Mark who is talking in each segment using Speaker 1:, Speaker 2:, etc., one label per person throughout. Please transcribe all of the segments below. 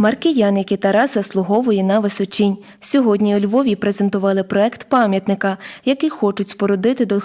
Speaker 1: Маркіян, як і Тарас, на височінь. Сьогодні у Львові презентували проект пам'ятника, який хочуть спорудити до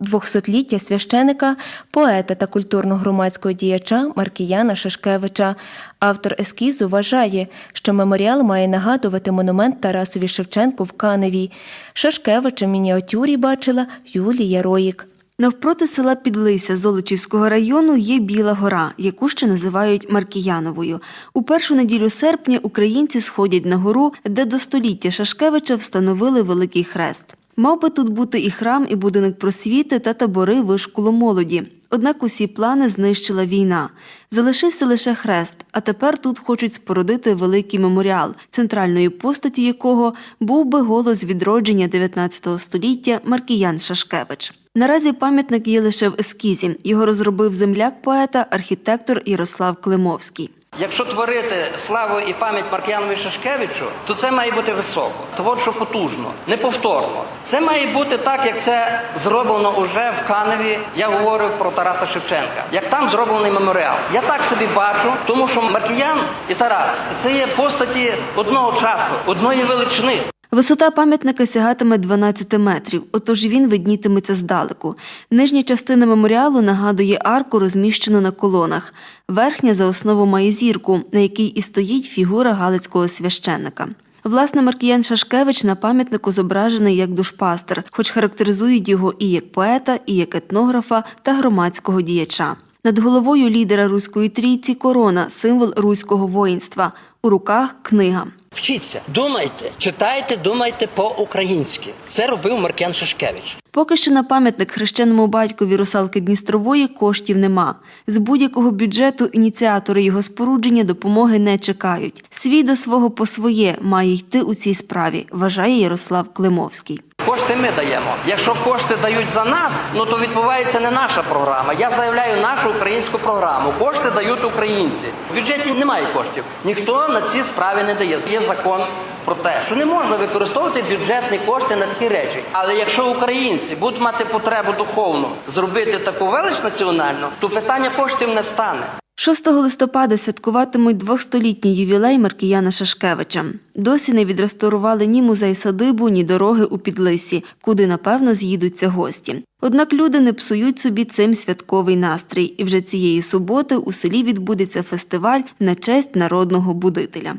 Speaker 1: 200-ліття священика, поета та культурно-громадського діяча Маркіяна Шашкевича. Автор ескізу вважає, що меморіал має нагадувати монумент Тарасові Шевченку в Каневі. Шашкевича в мініатюрі бачила Юлія Роїк.
Speaker 2: Навпроти села Підлися Золочівського району є Біла гора, яку ще називають Маркіяновою. У першу неділю серпня українці сходять на гору, де до століття Шашкевича встановили великий хрест. Мав би тут бути і храм, і будинок просвіти та табори вишколу молоді. Однак усі плани знищила війна. Залишився лише хрест, а тепер тут хочуть спорудити великий меморіал, центральною постаттю якого був би голос відродження 19 століття Маркіян Шашкевич. Наразі пам'ятник є лише в ескізі. Його розробив земляк поета, архітектор Ярослав Климовський.
Speaker 3: Якщо творити славу і пам'ять Маркіянові Шашкевичу, то це має бути високо, творчо потужно, неповторно. Це має бути так, як це зроблено уже в Каневі. Я говорю про Тараса Шевченка. Як там зроблений меморіал. Я так собі бачу, тому що Маркіян і Тарас це є постаті одного часу, одної величини.
Speaker 2: Висота пам'ятника сягатиме 12 метрів, отож він виднітиметься здалеку. Нижня частина меморіалу нагадує арку, розміщену на колонах. Верхня за основу має зірку, на якій і стоїть фігура галицького священника. Власне, Маркіян Шашкевич на пам'ятнику зображений як душпастер, хоч характеризують його і як поета, і як етнографа та громадського діяча. Над головою лідера руської трійці корона, символ руського воїнства. У руках книга.
Speaker 4: Вчіться, думайте, читайте, думайте по-українськи. Це робив Маркен Шишкевич.
Speaker 2: Поки що на пам'ятник хрещеному батькові русалки Дністрової коштів нема. З будь-якого бюджету ініціатори його спорудження допомоги не чекають. Свій до свого по своє має йти у цій справі, вважає Ярослав Климовський.
Speaker 3: Кошти ми даємо. Якщо кошти дають за нас, ну то відбувається не наша програма. Я заявляю нашу українську програму. Кошти дають українці. В бюджеті немає коштів. Ніхто на ці справи не дає. Є закон про те, що не можна використовувати бюджетні кошти на такі речі. Але якщо українці будуть мати потребу духовну зробити таку велич національну, то питання коштів не стане.
Speaker 2: 6 листопада святкуватимуть двохстолітній ювілей Маркіяна Шашкевича. Досі не відреставрували ні музей садибу, ні дороги у Підлисі, куди напевно з'їдуться гості. Однак люди не псують собі цим святковий настрій, і вже цієї суботи у селі відбудеться фестиваль на честь народного будителя.